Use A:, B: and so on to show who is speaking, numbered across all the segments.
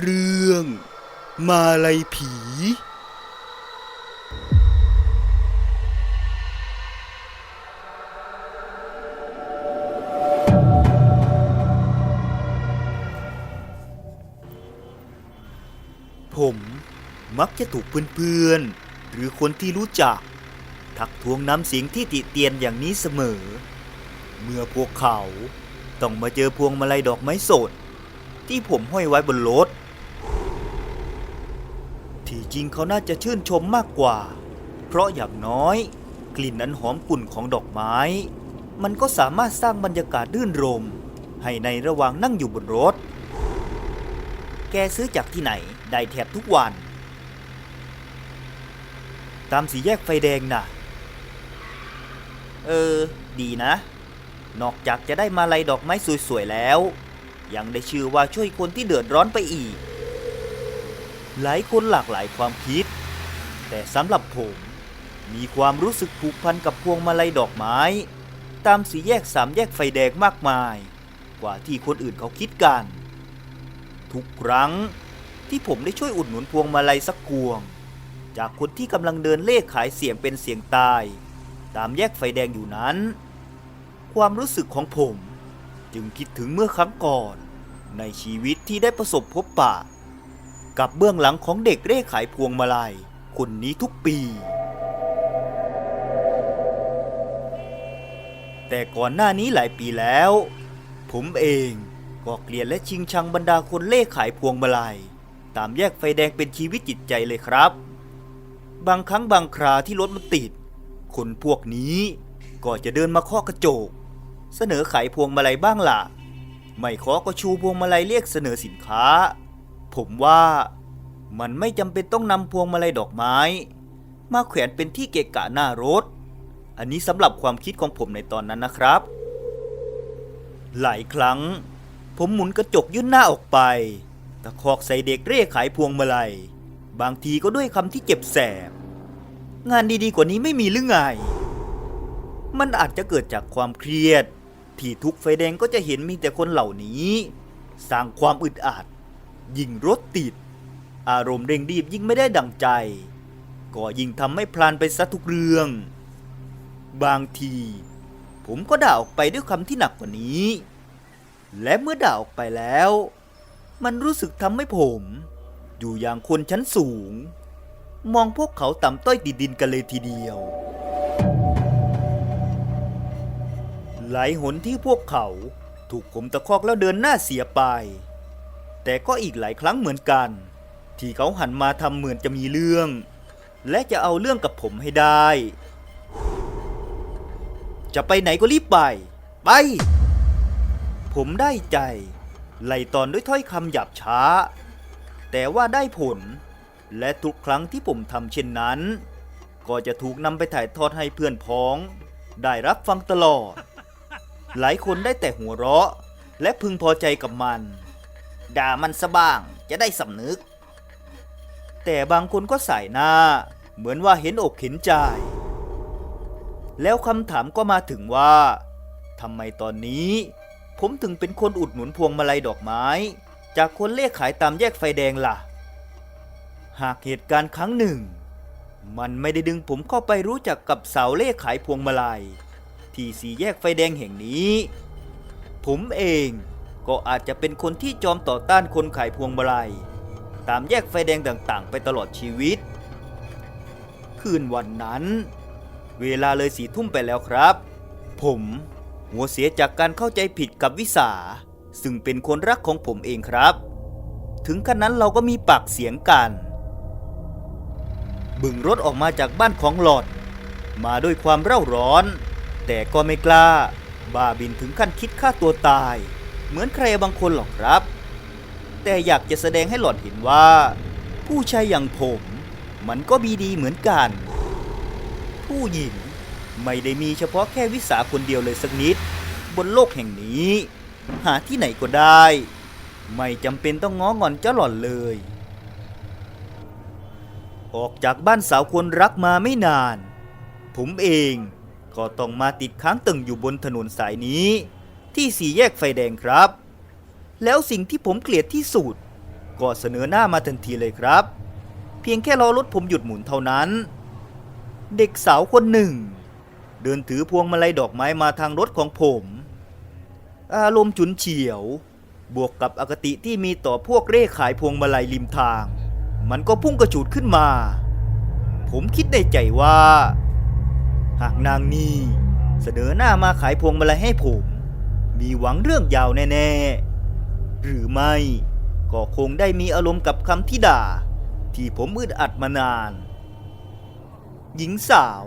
A: เรื่อง มาลายผี ผมมักจะถูกเพื่อนๆ หรือคนที่รู้จัก ทักทวงน้ำเสียงที่ติเตียนอย่างนี้เสมอ เมื่อพวกเขาต้องมาเจอพวงมาลัยดอกไม้สด ที่ผมห้อยไว้บนรถ จริงเขาน่าจะชื่นชมมากกว่า เพราะอย่างน้อย กลิ่นอันหอมกลุ่นของดอกไม้ มันก็สามารถสร้างบรรยากาศรื่นรม ให้ในระหว่างนั่งอยู่บนรถ แกซื้อจากที่ไหน ได้แทบทุกวัน ตามสีแยกไฟแดงน่ะ เออ ดีนะ นอกจากจะได้มาลัยดอกไม้สวยๆแล้ว ยังได้ชื่อว่าช่วยคนที่เดือดร้อนไปอีก หลายคนหลากหลายความคิด แต่สำหรับผมมีความรู้สึกผูกพันกับพวงมาลัยดอกไม้ ตามสีแยกสามแยกไฟแดงมากมาย กว่าที่คนอื่นเขาคิดกัน ทุกครั้งที่ผมได้ช่วยอุดหนุนพวงมาลัยสักพวง จากคนที่กำลังเดินเล่ขายเสียงเป็นเสียงตาย ตามแยกไฟแดงอยู่นั้น ความรู้สึกของผมจึงคิดถึงเมื่อครั้งก่อน ในชีวิตที่ได้ประสบพบปะ กับเบื้องหลังของเด็กเร่ขายพวงมาลัย คนนี้ทุกปี แต่ก่อนหน้านี้หลายปีแล้ว ผมเองก็เกลียดและชิงชังบรรดาคนเล่ขายพวงมาลัย ตามแยกไฟแดงเป็นชีวิตจิตใจเลยครับ บางครั้งบางคราที่รถมันติด คนพวกนี้ก็จะเดินมาเคาะกระจก เสนอขายพวงมาลัยบ้างล่ะ ไม่เคาะก็ชูพวงมาลัยเรียกเสนอสินค้า ผมว่ามันไม่จำเป็นต้องนำพวงมาลัยดอกไม้ มาแขวนเป็นที่เกะกะหน้ารถ อันนี้สำหรับความคิดของผมในตอนนั้นนะครับ หลายครั้ง ผมหมุนกระจกยื่นหน้าออกไป ตะคอกใส่เด็กเร่ขายพวงมาลัย บางทีก็ด้วยคำที่เจ็บแสบ งานดีๆกว่านี้ไม่มีหรือไง มันอาจจะเกิดจากความเครียด ที่ทุกไฟแดงก็จะเห็นมีแต่คนเหล่านี้ สร้างความอึดอัด ยิ่งรถติด อารมณ์เร่งรีบยิ่งไม่ได้ดังใจ ก็ยิ่งทำให้พลานไปซะทุกเรื่อง บางที ผมก็ด่าออกไปด้วยคำที่หนักกว่านี้ และเมื่อด่าออกไปแล้ว มันรู้สึกทำให้ผม อยู่อย่างคนชั้นสูง มองพวกเขาต่ำต้อยติดดินกันเลยทีเดียวหลายหนที่พวกเขาถูกผมตะคอกแล้วเดินหน้าเสียไป แต่ก็อีกหลายครั้งเหมือนกัน ที่เขาหันมาทำเหมือนจะมีเรื่อง และจะเอาเรื่องกับผมให้ได้ จะไปไหนก็รีบไป ไป ผมได้ใจ ไล่ตอนด้วยถ้อยคำหยาบช้า แต่ว่าได้ผล และทุกครั้งที่ผมทำเช่นนั้น ก็จะถูกนำไปถ่ายทอดให้เพื่อนพ้อง ได้รับฟังตลอด หลายคนได้แต่หัวเราะ และพึงพอใจกับมัน ด่ามันซะบ้าง จะได้สำนึก แต่บางคนก็ใสายหน้า เหมือนว่าเห็นอกเห็นใจ แล้วคำถามก็มาถึงว่าทำไมตอนนี้ ผมถึงเป็นคนอุดหนุนพวงมาลัยดอกไม้ จากคนเล่ขายตามแยกไฟแดงล่ะ หากเหตุการณ์ครั้งหนึ่ง มันไม่ได้ดึงผมเข้าไปรู้จักกับสาวเล่ขายพวงมาลัย ที่สี่แยกไฟแดงแห่งนี้ ผมเอง ก็อาจจะเป็นคนที่จอมต่อต้านคนขายพวงมาลัย ตามแยกไฟแดงต่างๆ ไปตลอดชีวิต คืนวันนั้น เวลาเลยสี่ทุ่มไปแล้วครับ ผม หัวเสียจากการเข้าใจผิดกับวิสา ซึ่งเป็นคนรักของผมเองครับ ถึงขนาดนั้นเราก็มีปากเสียงกัน บึงรถออกมาจากบ้านของหลอด มาด้วยความเร่าร้อน แต่ก็ไม่กล้าบ้าบินถึงขั้นคิดฆ่าตัวตาย เหมือนใครบางคนหรอกครับ แต่อยากจะแสดงให้หลอดเห็นว่า ผู้ชายอย่างผมมันก็มีดีเหมือนกัน ผู้หญิงไม่ได้มีเฉพาะแค่วิสาคนเดียวเลยสักนิด บนโลกแห่งนี้ หาที่ไหนก็ได้ ไม่จำเป็นต้องง้องอนเจ้าหล่อนเลย ออกจากบ้านสาวคนรักมาไม่นาน ผมเองก็ต้องมาติดค้างตึงอยู่บนถนนสายนี้ ที่สี่แยกไฟแดงครับ แล้วสิ่งที่ผมเกลียดที่สุดก็เสนอหน้ามาทันทีเลยครับ เพียงแค่รอรถผมหยุดหมุนเท่านั้น เด็กสาวคนหนึ่ง เดินถือพวงมาลัยดอกไม้มาทางรถของผม อารมณ์ฉุนเฉียว บวกกับอคติที่มีต่อพวกเร่ขายพวงมาลัยริมทาง มันก็พุ่งกระฉูดขึ้นมา ผมคิดในใจว่า หากนางนี่เสนอหน้ามาขายพวงมาลัยให้ผม มีหวังเรื่องยาวแน่ๆ หรือไม่ ก็คงได้มีอารมณ์กับคำที่ด่า ที่ผมอึดอัดมานาน หญิงสาว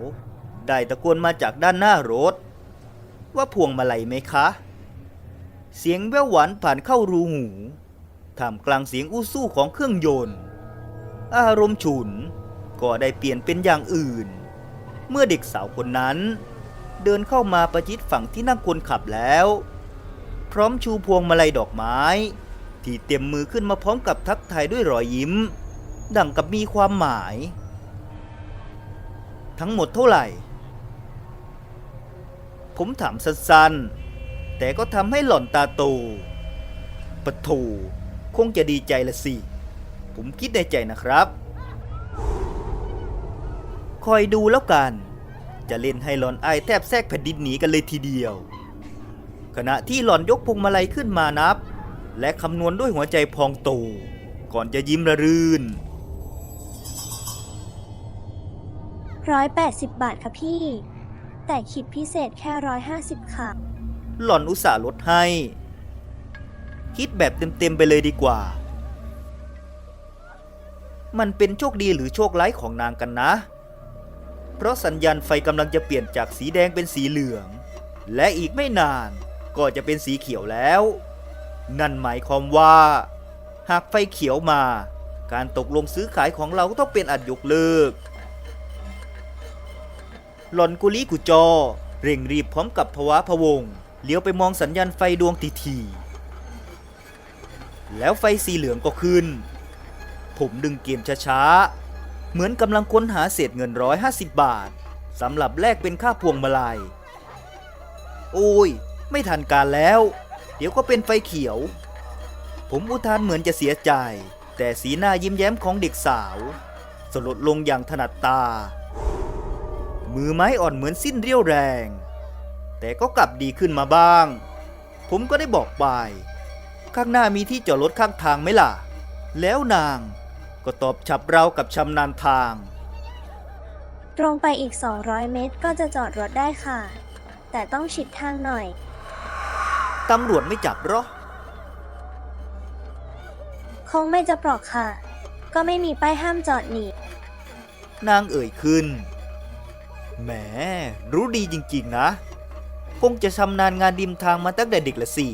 A: ได้ตะโกนมาจากด้านหน้ารถ ว่าพวงมาลัยไหมคะ เสียงแว่วหวานผ่านเข้ารูหูท่ามกลางเสียงอู้สู้ของเครื่องยนต์ อารมณ์ฉุนก็ได้เปลี่ยนเป็นอย่างอื่น เมื่อเด็กสาวคนนั้น เดินเข้ามาประชิดฝั่งที่นั่งคนขับแล้ว พร้อมชูพวงมาลัยดอกไม้ ที่เต็มมือขึ้นมาพร้อมกับทักทายด้วยรอยยิ้ม ดังกับมีความหมาย ทั้งหมดเท่าไหร่ ผมถามสั้นๆ แต่ก็ทำให้หล่อนตาโตปะโถคงจะดีใจละสิ ผมคิดในใจนะครับ คอยดูแล้วกัน จะเล่นให้หลอนไอายแทบแทรกแผ่นดินหนีกันเลยทีเดียว ขณะที่หลอนยกพวงมาลัยขึ้นมานับ และคำนวณด้วยหัวใจพองโต ก่อนจะยิ้มระรื่น
B: ร้อยแปดสิบบาทค่ะพี่ แต่คิดพิเศษแค่ร้อยห้าสิบค่ะ
A: หล่อนอุตส่าห์ลดให้ คิดแบบเต็มๆไปเลยดีกว่า มันเป็นโชคดีหรือโชคร้ายของนางกันนะ เพราะสัญญาณไฟกำลังจะเปลี่ยนจากสีแดงเป็นสีเหลือง และอีกไม่นาน ก็จะเป็นสีเขียวแล้ว นั่นหมายความว่า หากไฟเขียวมา การตกลงซื้อขายของเราก็ต้องเป็นอัดยกเลิก หล่อนกุลีกุจอ เร่งรีบพร้อมกับภวะพวงเลี้ยวไปมองสัญญาณไฟดวงทีทีแล้วไฟสีเหลืองก็ขึ้น ผมดึงเกมช้าๆ เหมือนกำลังค้นหาเศษเงินร้อยห้าสิบบาทสำหรับแลกเป็นค่าพวงมาลัย โอ้ย ไม่ทันการแล้ว เดี๋ยวก็เป็นไฟเขียว ผมอุทานเหมือนจะเสียใจ แต่สีหน้ายิ้มแย้มของเด็กสาว สลดลงอย่างถนัดตา มือไม้อ่อนเหมือนสิ้นเรี่ยวแรง แต่ก็กลับดีขึ้นมาบ้าง ผมก็ได้บอกไปข้างหน้ามีที่จอดรถข้างทางไหมล่ะ แล้วนางก็ตอบฉับเรากับชำนาญทาง
B: ตรงไปอีก 200 เมตรก็จะจอดรถได้ค่ะ แต่ต้องชิดทางหน่อย
A: ตำรวจไม่จับเหรอ
B: คงไม่จะปลอกค่ะ ก็ไม่มีป้ายห้ามจอดหนี
A: นางเอ่ยขึ้น แหม รู้ดีจริงๆนะ คงจะชำนาญงานริมทางมาตั้งแต่เด็กละสิ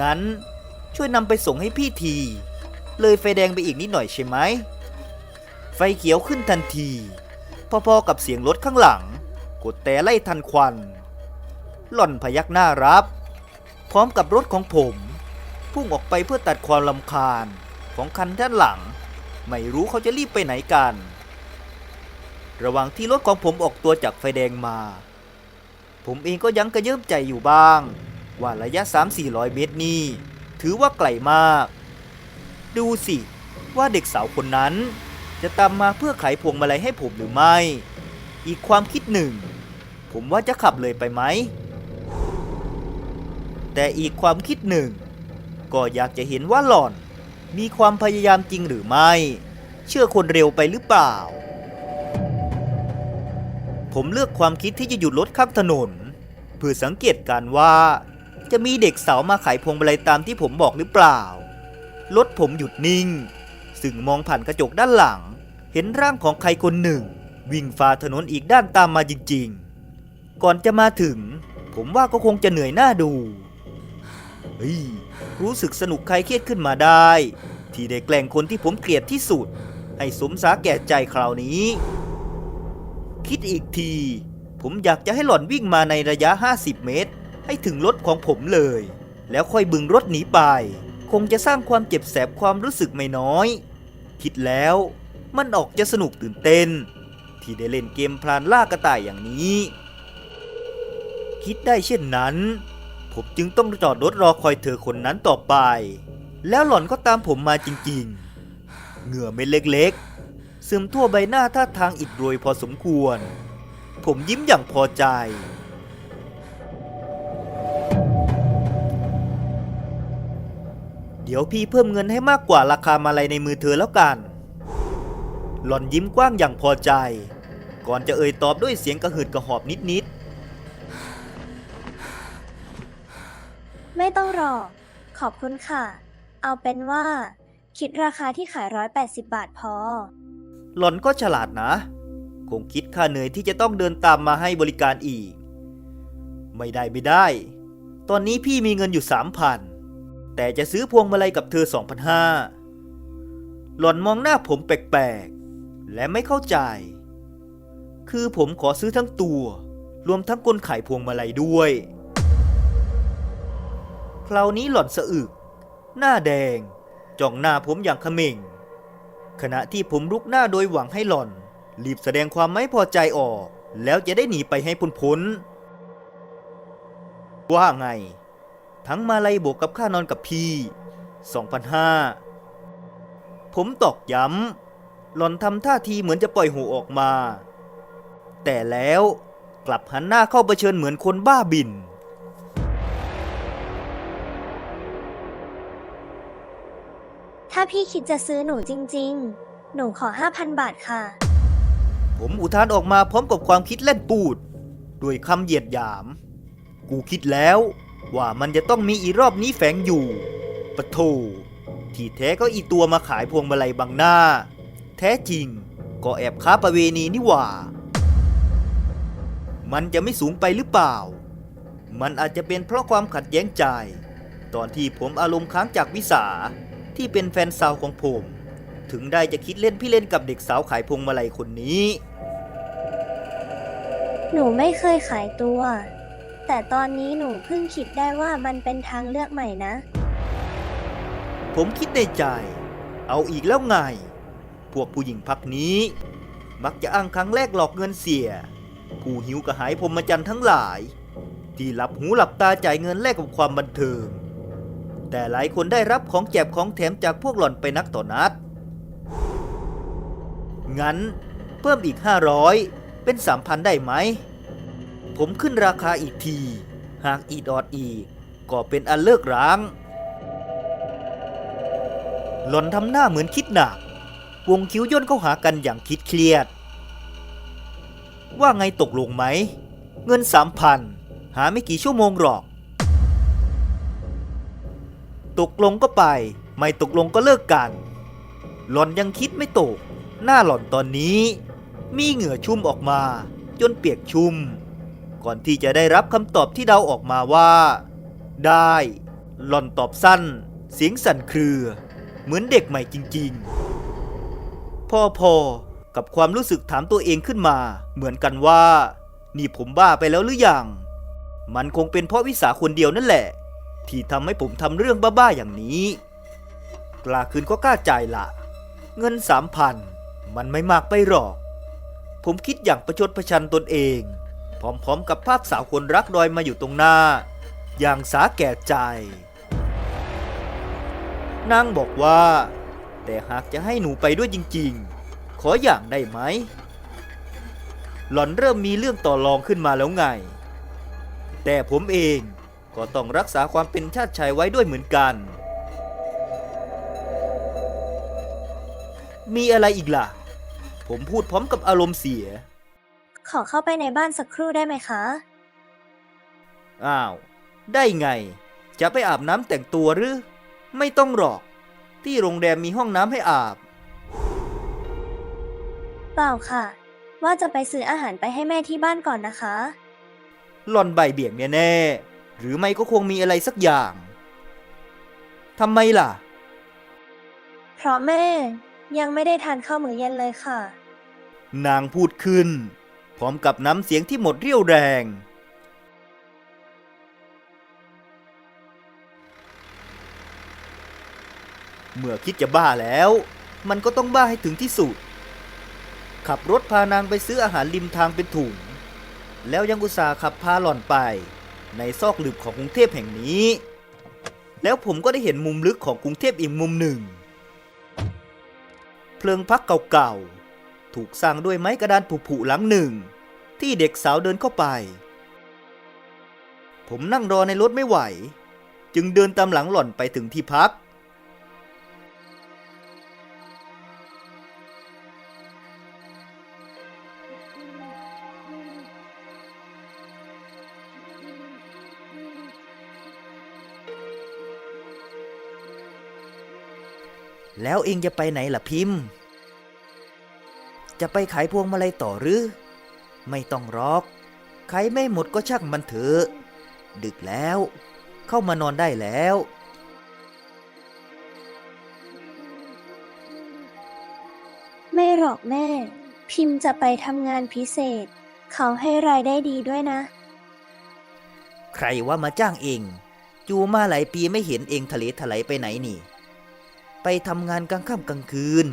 A: งั้นช่วยนำไปส่งให้พี่ที เลยไฟแดงไปอีกนิดหน่อยใช่ไหม ไฟเขียวขึ้นทันที พอๆกับเสียงรถข้างหลัง กดแต่ไล่ทันควัน หล่อนพยักหน้ารับ พร้อมกับรถของผม พุ่งออกไปเพื่อตัดความลำคาญของคันด้านหลัง ไม่รู้เขาจะรีบไปไหนกัน ระหว่างที่รถของผมออกตัวจากไฟแดงมา ผมเองก็ยังกระเยิ้มใจอยู่บ้าง ว่าระยะ 3-400 เมตรนี่ถือว่าไกลมาก ดูสิว่าเด็กสาวคนนั้น จะตามมาเพื่อไขพวงมาลัยให้ผมหรือไม่ อีกความคิดหนึ่ง ผมว่าจะขับเลยไปไหม แต่อีกความคิดหนึ่ง ก็อยากจะเห็นว่าหล่อน มีความพยายามจริงหรือไม่ เชื่อคนเร็วไปหรือเปล่า ผมเลือกความคิดที่จะหยุดรถข้างถนนเพื่อสังเกตการว่า จะมีเด็กสาวมาขายพวงมาลัยตามที่ผมบอกหรือเปล่ารถผมหยุดนิ่ง ซึ่งมองผ่านกระจกด้านหลัง เห็นร่างของใครคนหนึ่ง วิ่งฝ่าถนนอีกด้านตามมาจริงๆ ก่อนจะมาถึง ผมว่าก็คงจะเหนื่อยหน้าดู เฮ้ยรู้สึกสนุกใครเครียดขึ้นมาได้ ที่ได้แกล้งคนที่ผมเกลียดที่สุด ให้สมสาแก่ใจคราวนี้ คิดอีกที ผมอยากจะให้หล่อนวิ่งมาในระยะ 50 เมตร ให้ถึงรถของผมเลย แล้วค่อยบึงรถหนีไป คงจะสร้างความเจ็บแสบความรู้สึกไม่น้อย คิดแล้วมันออกจะสนุกตื่นเต้น ที่ได้เล่นเกมพลานล่ากระต่ายอย่างนี้ คิดได้เช่นนั้น ผมจึงต้องจอดรถรอคอยเธอคนนั้นต่อไป แล้วหล่อนก็ตามผมมาจริงๆ เหงื่อเม็ดเล็กๆซึมทั่วใบหน้าท่าทางอิดโรยพอสมควร ผมยิ้มอย่างพอใจ เดี๋ยวพี่เพิ่มเงินให้มากกว่าราคามาลัยในมือเธอแล้วกัน หล่อนยิ้มกว้างอย่างพอใจ ก่อนจะเอ่ยตอบด้วยเสียงกระหืดกระหอบนิดๆ
B: ไม่ต้องรอขอบคุณค่ะ เอาเป็นว่า คิดราคาที่ขาย180บาทพอ
A: หล่อนก็ฉลาดนะ คงคิดค่าเหนื่อยที่จะต้องเดินตามมาให้บริการอีก ไม่ได้ไม่ได้ ตอนนี้พี่มีเงินอยู่สามพันแต่จะซื้อพวงมาลัยกับเธอสองพันห้าหล่อนมองหน้าผมแปลกๆ และไม่เข้าใจ คือผมขอซื้อทั้งตัว รวมทั้งคนขายพวงมาลัยด้วย คราวนี้หล่อนสะอึก หน้าแดง จ้องหน้าผมอย่างขม่ง ขณะที่ผมลุกหน้าโดยหวังให้หล่อน รีบแสดงความไม่พอใจออก แล้วจะได้หนีไปให้พ้นพ้นว่าไง ทั้งมาลัยบวกกับค่านอนกับพี่2,500ผมตอกย้ำ หล่อนทำท่าทีเหมือนจะปล่อยหูออกมา แต่แล้วกลับหันหน้าเข้าเผชิญเหมือนคนบ้าบิน
B: ถ้าพี่คิดจะซื้อหนูจริง ๆ หนูขอ 5,000 บาทค่ะ
A: ผมอุทานออกมาพร้อมกับความคิดเล่นปูด ด้วยคำเหยียดหยาม กูคิดแล้วว่ามันจะต้องมีอีรอบนี้แฝงอยู่ ปะโถที่แท้ก็อีตัวมาขายพวงมาลัยบังหน้า แท้จริง ก็แอบค้าประเวณีนี่หว่า มันจะไม่สูงไปหรือเปล่า มันอาจจะเป็นเพราะความขัดแย้งใจ ตอนที่ผมอารมณ์ค้างจากวิสา ที่เป็นแฟนสาวของผม ถึงได้จะคิดเล่นพี่เล่นกับเด็กสาวขายพวงมาลัยคนนี้
B: หนูไม่เคยขายตัว แต่ตอนนี้หนูเพิ่งคิดได้ว่ามันเป็นทางเลือกใหม่นะ
A: ผมคิดในใจ เอาอีกแล้วไง พวกผู้หญิงพักนี้ มักจะอ้างครั้งแรกหลอกเงินเสีย ผู้หิวกระหายพรหมจรรย์ทั้งหลาย ที่หลับหูหลับตาจ่ายเงินแลกกับความบันเทิง แต่หลายคนได้รับของแจกของแถมจากพวกหล่อนไปนักต่อนัด งั้นเพิ่มอีก 500 เป็น 3,000 ได้ไหม ผมขึ้นราคาอีกที หากอีดอดอีกก็เป็นอันเลิกร้าง หล่อนทำหน้าเหมือนคิดหนัก วงคิ้วย่นเข้าหากันอย่างคิดเครียด ว่าไงตกลงไหม เงินสามพันหาไม่กี่ชั่วโมงหรอก ตกลงก็ไป ไม่ตกลงก็เลิกกัน หล่อนยังคิดไม่ตก หน้าหล่อนตอนนี้ มีเหงื่อชุ่มออกมา จนเปียกชุ่ม ก่อนที่จะได้รับคำตอบที่เดาออกมาว่า ได้ หล่อนตอบสั้น เสียงสั่นเครือ เหมือนเด็กใหม่จริง ๆ พ่อพอกับความรู้สึกถามตัวเองขึ้นมา เหมือนกันว่า นี่ผมบ้าไปแล้วหรือยังมันคงเป็นเพราะวิสาคนเดียวนั่นแหละ ที่ทำให้ผมทำเรื่องบ้าๆอย่างนี้ กล้าคืนก็กล้าจ่ายละเงินสามพันมันไม่มากไปหรอก ผมคิดอย่างประชดประชันตนเอง พร้อมๆกับภาพสาวคนรักดอยมาอยู่ตรงหน้า อย่างสาแก่ใจ นางบอกว่า แต่หากจะให้หนูไปด้วยจริงๆ ขออย่างได้ไหม หล่อนเริ่มมีเรื่องต่อรองขึ้นมาแล้วไง แต่ผมเอง ก็ต้องรักษาความเป็นชาติชายไว้ด้วยเหมือนกัน มีอะไรอีกล่ะ ผมพูดพร้อมกับอารมณ์เสีย
B: ขอเข้าไปในบ้านสักครู่ได้ไหมคะ
A: อ้าว ได้ไง จะไปอาบน้ำแต่งตัวหรือ ไม่ต้องหรอก ที่โรงแรมมีห้องน้ำให้อาบ
B: เปล่าค่ะ ว่าจะไปซื้ออาหารไปให้แม่ที่บ้านก่อนนะคะ
A: หล่อนใบเบี่ยงแน่ๆ หรือไม่ก็คงมีอะไรสักอย่างทำไมล่ะ
B: เพราะแม่ยังไม่ได้ทานข้าวมื้อเย็นเลยค่ะ
A: นางพูดขึ้น พร้อมกับน้ำเสียงที่หมดเรี่ยวแรง เมื่อคิดจะบ้าแล้ว มันก็ต้องบ้าให้ถึงที่สุด ขับรถพานางไปซื้ออาหารริมทางเป็นถุง แล้วยังอุตส่าห์ขับพาหล่อนไป ในซอกหลืบของกรุงเทพแห่งนี้ แล้วผมก็ได้เห็นมุมลึกของกรุงเทพอีกมุมหนึ่ง เพลิงพักเก่าๆ ถูกสร้างด้วยไม้กระดานผุๆหลังหนึ่ง ที่เด็กสาวเดินเข้าไป ผมนั่งรอในรถไม่ไหว จึงเดินตามหลังหล่อนไปถึงที่พัก แล้วเองจะไปไหนล่ะพิมพ์ จะไปขายพวงมาลัยต่อหรือ ไม่ต้องรอก ขายไม่หมดก็ช่างมันเถอะ ดึกแล้ว เข้ามานอนได้แล้ว
B: ไม่หรอกแม่ พิมพ์จะไปทำงานพิเศษ เขาให้รายได้ดีด้วยนะ
A: ใครว่ามาจ้างเอง จูมาหลายปีไม่เห็นเองทะเลถลายไปไหนนี่ ไปทำงานกลางค่ำกลางคืน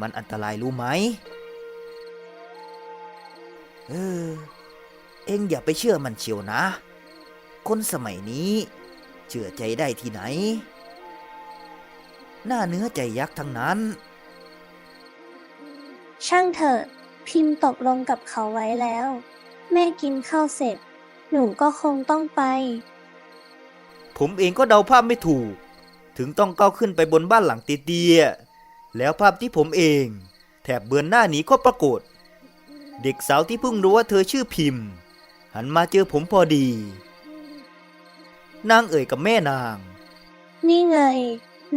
A: มันอันตรายรู้ไหม เออ เองอย่าไปเชื่อมันเชียวนะ คนสมัยนี้ เชื่อใจได้ที่ไหน หน้าเนื้อใจยักษ์ทั้งนั้น
B: ช่างเถอะ พิมพ์ตกลงกับเขาไว้แล้ว แม่กินข้าวเสร็จ หนูก็คงต้องไป
A: ผมเองก็เดาภาพไม่ถูก ถึงต้องก้าวขึ้นไปบนบ้านหลังเตี้ยๆแล้วภาพที่ผมเอง แถบเบือนหน้าหนีก็ปรากฏ เด็กสาวที่เพิ่งรู้ว่าเธอชื่อพิมพ์ หันมาเจอผมพอดี นางเอ่ยกับแม่นาง
B: นี่ไง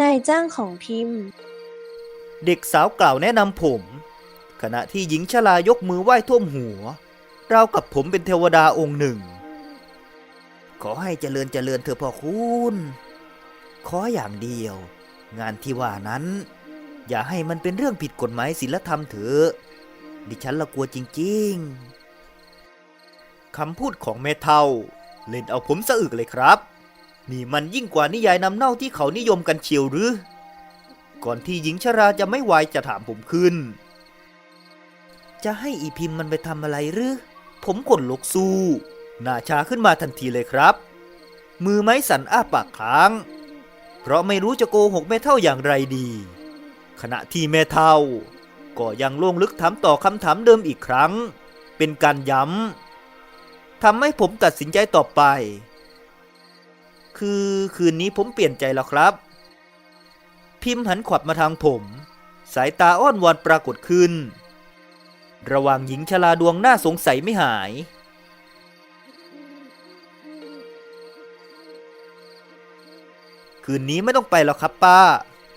B: นายจ้างของพิมพ์
A: เด็กสาวกล่าวแนะนำผม ขณะที่หญิงชรายกมือไหว้ท่วมหัวราวกับผมเป็นเทวดาองค์หนึ่ง ขอให้เจริญเจริญเธอพ่อคุณ ขออย่างเดียว งานที่ว่านั้น อย่าให้มันเป็นเรื่องผิดกฎหมายศีลธรรมเถอะดิฉันละกลัวจริงๆคำพูดของแม่เทาเล่นเอาผมสะอึกเลยครับ นี่มันยิ่งกว่านิยายนำเน่าที่เขานิยมกันเชียวหรือ ก่อนที่หญิงชราจะไม่ไหวจะถามผมขึ้น จะให้อีพิมพ์มันไปทำอะไรหรือ ผมขนลุกสู้หน้าชาขึ้นมาทันทีเลยครับ มือไม้สั่นอ้าปากค้าง เพราะไม่รู้จะโกหกแม่เท่าอย่างไรดี ขณะที่แม่เท่า ก็ยังล่วงลึกถามต่อคำถามเดิมอีกครั้ง เป็นการย้ำทำให้ผมตัดสินใจต่อไป คือคืนนี้ผมเปลี่ยนใจแล้วครับ พิมพ์หันขวับมาทางผม สายตาอ้อนวอนปรากฏขึ้น ระหว่างหญิงชราดวงหน้าสงสัยไม่หาย คืนนี้ไม่ต้องไปหรอกครับป้า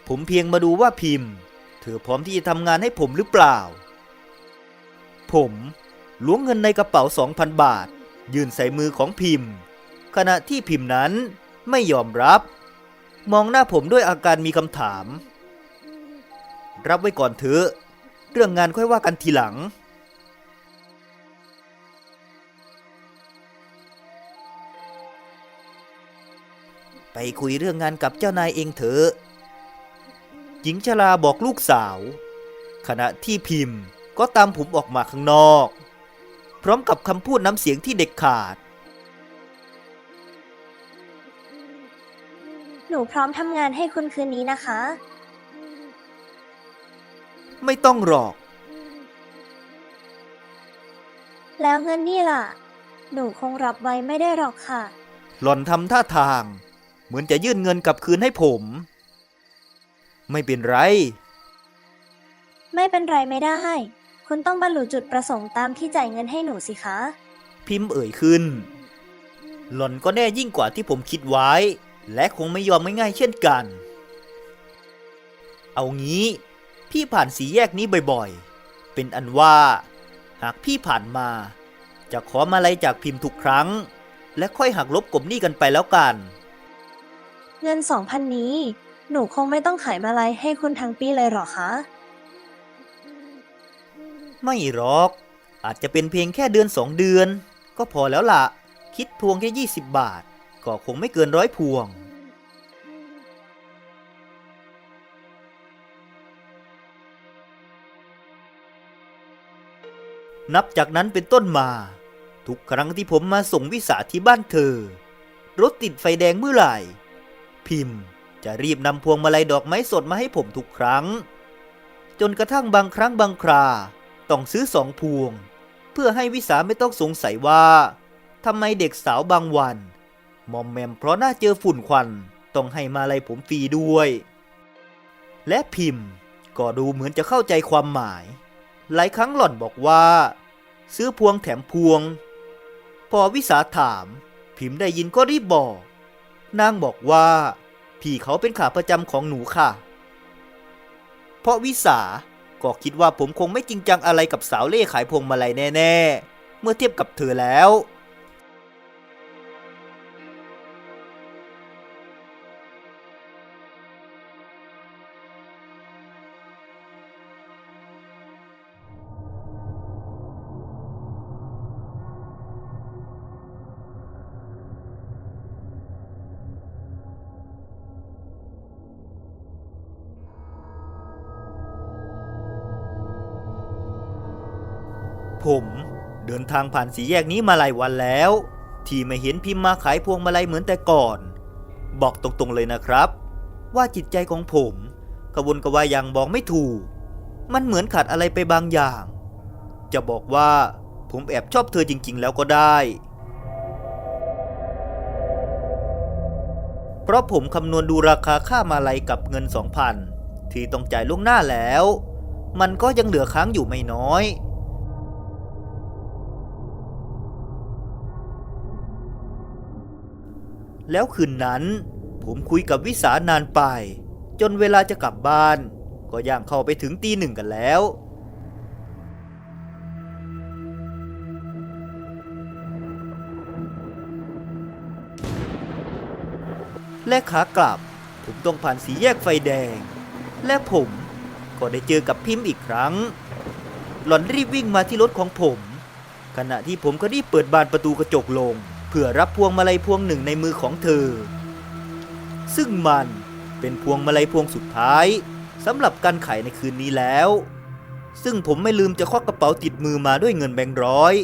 A: ผมเพียงมาดูว่าพิมพ์ เธอพร้อมที่จะทำงานให้ผมหรือเปล่า ผมล้วงเงินในกระเป๋า 2,000 บาท ยื่นใส่มือของพิมพ์ ขณะที่พิมพ์นั้นไม่ยอมรับ มองหน้าผมด้วยอาการมีคำถาม รับไว้ก่อนเถอะ เรื่องงานค่อยว่ากันทีหลัง ไปคุยเรื่องงานกับเจ้านายเองเถอะ หญิงชราบอกลูกสาว ขณะที่พิมพ์ก็ตามผมออกมาข้างนอก พร้อมกับคำพูดน้ำเสียงที่เด็กขาด
B: หนูพร้อมทำงานให้คุณคืนนี้นะคะ
A: ไม่ต้องหรอก
B: แล้วเงินนี่ล่ะ หนูคงรับไว้ไม่ได้หรอกค่ะ
A: หล่อนทำท่าทาง เหมือนจะยื่นเงินกลับคืนให้ผม ไม่เป็นไร
B: ไม่เป็นไรไม่ได้ คุณต้องบรรลุจุดประสงค์ตามที่จ่ายเงินให้หนูสิคะ
A: พิมพ์เอ่ยขึ้น หล่อนก็แน่ยิ่งกว่าที่ผมคิดไว้ และคงไม่ยอมง่ายๆเช่นกัน เอางี้ พี่ผ่านสีแยกนี้บ่อยๆ เป็นอันว่า หากพี่ผ่านมา จะขอมาลัยจากพิมพ์ทุกครั้ง และค่อยหักลบกลบหนี้กันไปแล้วกัน
B: เงินสองพันนี้ หนูคงไม่ต้องขายมาลัยให้คุณทั้งปีเลยหรอคะ
A: ไม่หรอก อาจจะเป็นเพียงแค่เดือนสองเดือน ก็พอแล้วล่ะ คิดพวงแค่20บาท ก็คงไม่เกินร้อยพวง นับจากนั้นเป็นต้นมา ทุกครั้งที่ผมมาส่งวิสาที่บ้านเธอ รถติดไฟแดงเมื่อไหร่ พิมพ์ จะรีบนำพวงมาลัยดอกไม้สดมาให้ผมทุกครั้ง จนกระทั่งบางครั้งบางครา ต้องซื้อสองพวง เพื่อให้วิสาไม่ต้องสงสัยว่าทำไมเด็กสาวบางวัน มอมแมมเพราะหน้าเจอฝุ่นควันต้องให้มาลัยผมฟรีด้วย และพิมพ์ก็ดูเหมือนจะเข้าใจความหมาย หลายครั้งหล่อนบอกว่า ซื้อพวงแถมพวง พอวิสาถาม พิมพ์ได้ยินก็รีบบอก นางบอกว่า พี่เขาเป็นขาประจำของหนูค่ะ เพราะวิสาก็คิดว่าผมคงไม่จริงจังอะไรกับสาวเล่ขายพวงมาลัยแน่ ๆ เมื่อเทียบกับเธอแล้ว ทางผ่านสีแยกนี้มาหลายวันแล้ว ที่ไม่เห็นพิมพ์มาขายพวงมาลัยเหมือนแต่ก่อน บอกตรงๆเลยนะครับ ว่าจิตใจของผมกระวนกระวายอย่างบอกไม่ถูก มันเหมือนขาดอะไรไปบางอย่าง จะบอกว่าผมแอบชอบเธอจริง ๆ แล้วก็ได้ เพราะผมคำนวณดูราคาค่ามาลัยกับเงิน2,000ที่ต้องจ่ายล่วงหน้าแล้ว มันก็ยังเหลือค้างอยู่ไม่น้อย แล้วคืนนั้น ผมคุยกับวิสานานไป จนเวลาจะกลับบ้าน ก็ย่างเข้าไปถึงตีหนึ่งกันแล้ว และขากลับ ผมต้องผ่านสีแยกไฟแดง และผมก็ได้เจอกับพิมพ์อีกครั้ง หล่อนรีบวิ่งมาที่รถของผม ขณะที่ผมก็รีบเปิดบานประตูกระจกลง เพื่อรับพวงมาลัยพวงหนึ่งในมือของเธอ ซึ่งมันเป็นพวงมาลัยพวงสุดท้ายสำหรับการขายในคืนนี้แล้ว ซึ่งผมไม่ลืมจะควักกระเป๋าติดมือมาด้วยเงินแบงค์ร้อย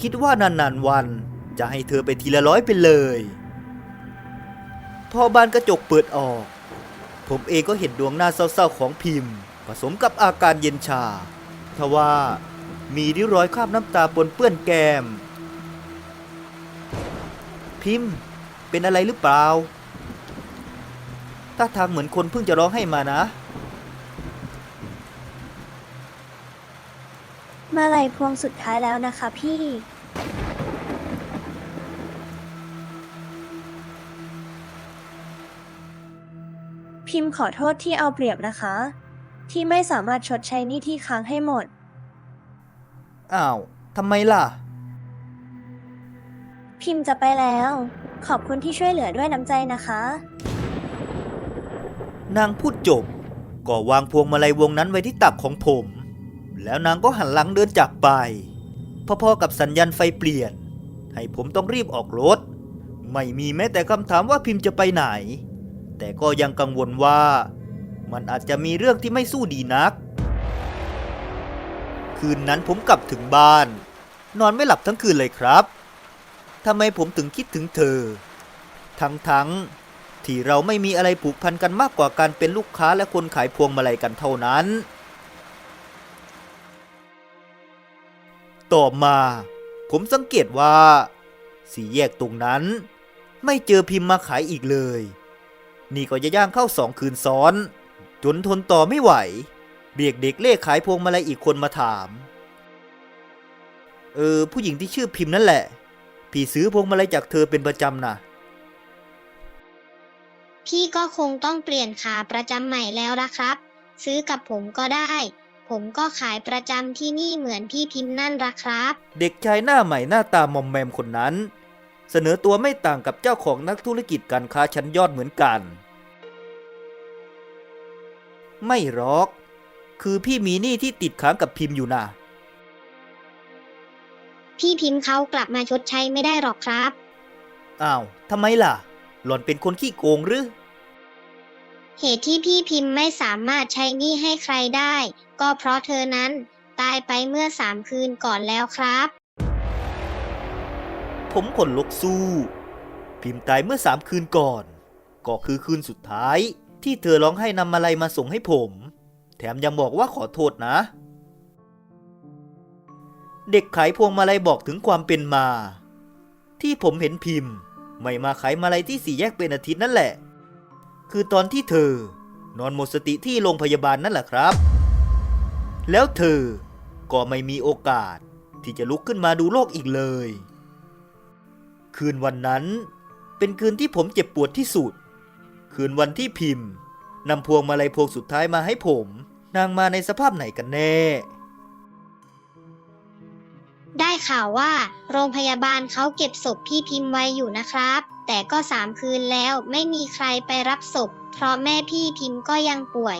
A: คิดว่านานๆวันจะให้เธอไปทีละร้อยไปเลย พอบานกระจกเปิดออก ผมเองก็เห็นดวงหน้าเศร้าๆของพิมพ์ ผสมกับอาการเย็นชาทว่ามีริ้วรอยคราบน้ำตาปนเปื้อนแก้ม พิมพ์ เป็นอะไรหรือเปล่าท่าทางเหมือนคนเพิ่งจะร้องให้มานะ
B: มาลัยพวงสุดท้ายแล้วนะคะพี่ พิมพ์ขอโทษที่เอาเปรียบนะคะ ที่ไม่สามารถชดใช้หนี้ที่ค้างให้หมด
A: อ้าว ทำไมล่ะ
B: พิมพ์จะไปแล้ว ขอบคุณที่ช่วยเหลือด้วยน้ำใจนะคะ
A: นางพูดจบ ก็วางพวงมาลัยวงนั้นไว้ที่ตักของผม แล้วนางก็หันหลังเดินจากไป พอๆกับสัญญาณไฟเปลี่ยน ให้ผมต้องรีบออกรถ ไม่มีแม้แต่คำถามว่าพิมพ์จะไปไหน แต่ก็ยังกังวลว่า มันอาจจะมีเรื่องที่ไม่สู้ดีนัก คืนนั้นผมกลับถึงบ้าน นอนไม่หลับทั้งคืนเลยครับ ทำไมผมถึงคิดถึงเธอ ทั้งๆที่เราไม่มีอะไรผูกพันกันมากกว่าการเป็นลูกค้าและคนขายพวงมาลัยกันเท่านั้น ต่อมา ผมสังเกตว่า สี่แยกตรงนั้น ไม่เจอพิมพ์มาขายอีกเลย นี่ก็จะย่างเข้าสองคืนซ้อน จนทนต่อไม่ไหวเรียกเด็กเลขขายพวงมาลัยอีกคนมาถาม เออ ผู้หญิงที่ชื่อพิมพ์นั่นแหละ พี่ซื้อพวงมาลัยจากเธอเป็นประจำนะ
C: พี่ก็คงต้องเปลี่ยนขาประจำใหม่แล้วละครับ ซื้อกับผมก็ได้ ผมก็ขายประจำที่นี่เหมือนพี่พิมพ์นั่นละครับ
A: เด็กชายหน้าใหม่หน้าตามอมแมมคนนั้น เสนอตัวไม่ต่างกับเจ้าของนักธุรกิจการค้าชั้นยอดเหมือนกัน ไม่หรอก คือพี่มีหนี้ที่ติดค้างกับพิมพ์อยู่นะ
C: พี่พิมพ์เขากลับมาชดใช้ไม่ได้หรอกครับ
A: อ้าวทำไมล่ะ หล่อนเป็นคนขี้โกงหรือ
C: เหตุที่พี่พิมพ์ไม่สามารถใช้หนี้ให้ใครได้ ก็เพราะเธอนั้น ตายไปเมื่อสามคืนก่อนแล้วครับ
A: ผมขนลุกสู้ พิมพ์ตายเมื่อสามคืนก่อน ก็คือคืนสุดท้าย ที่เธอร้องให้นำมาลัยมาส่งให้ผม แถมยังบอกว่าขอโทษนะ เด็กขายพวงมาลัยบอกถึงความเป็นมา ที่ผมเห็นพิมพ์ ไม่มาขายมาลัยที่สี่แยกเป็นอาทิตย์นั่นแหละ คือตอนที่เธอ นอนหมดสติที่โรงพยาบาลนั่นแหละครับ แล้วเธอก็ไม่มีโอกาสที่จะลุกขึ้นมาดูโลกอีกเลย คืนวันนั้นเป็นคืนที่ผมเจ็บปวดที่สุด คืนวันที่พิมพ์นำพวงมาลัยพวงสุดท้ายมาให้ผม นางมาในสภาพไหนกันแน่
C: ได้ข่าวว่า โรงพยาบาลเขาเก็บศพพี่พิมพ์ไว้อยู่นะครับ แต่ก็สามคืนแล้วไม่มีใครไปรับศพ เพราะแม่พี่พิมพ์ก็ยังป่วย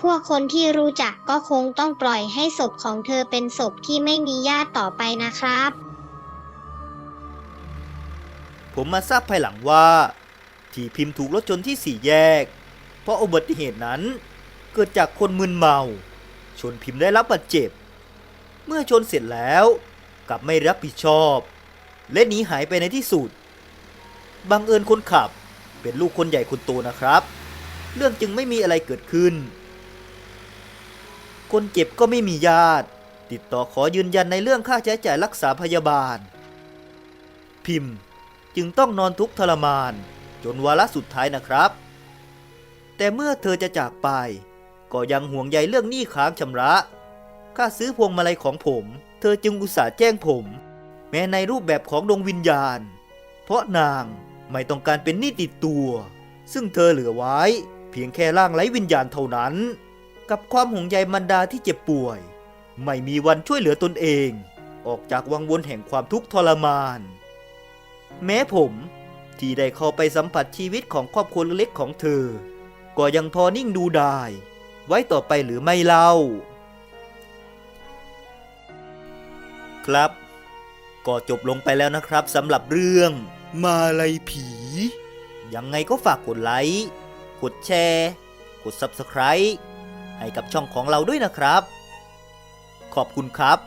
C: พวกคนที่รู้จักก็คงต้องปล่อยให้ศพของเธอเป็นศพที่ไม่มีญาติต่อไปนะครับ
A: ผมมาทราบภายหลังว่า ที่พิมพ์ถูกรถชนที่สี่แยก เพราะอุบัติเหตุนั้น เกิดจากคนมึนเมา ชนพิมพ์ได้รับบาดเจ็บ เมื่อชนเสร็จแล้วกลับไม่รับผิดชอบ และหนีหายไปในที่สุด บังเอิญคนขับเป็นลูกคนใหญ่คนโตนะครับ เรื่องจึงไม่มีอะไรเกิดขึ้น คนเจ็บก็ไม่มีญาติ ติดต่อขอยืนยันในเรื่องค่าใช้จ่ายรักษาพยาบาล พิมพ์จึงต้องนอนทุกข์ทรมาน จนวาระสุดท้ายนะครับ แต่เมื่อเธอจะจากไป ก็ยังห่วงใยเรื่องหนี้ค้างชำระ ค่าซื้อพวงมาลัยของผม เธอจึงอุตส่าห์แจ้งผม แม้ในรูปแบบของดวงวิญญาณ เพราะนางไม่ต้องการเป็นหนี้ติดตัว ซึ่งเธอเหลือไว้ เพียงแค่ร่างไร้วิญญาณเท่านั้น กับความห่วงใยมันดาที่เจ็บป่วย ไม่มีวันช่วยเหลือตนเอง ออกจากวังวนแห่งความทุกข์ทรมาน แม้ผมที่ได้เข้าไปสัมผัสชีวิตของครอบครัวเล็กของเธอ ก็ยังพอนิ่งดูได้ ไว้ต่อไปหรือไม่เล่า ครับ ก็จบลงไปแล้วนะครับสำหรับเรื่อง มาลายผี ยังไงก็ฝากกดไลค์กดแชร์ กด Subscribe ให้กับช่องของเราด้วยนะครับ ขอบคุณครับ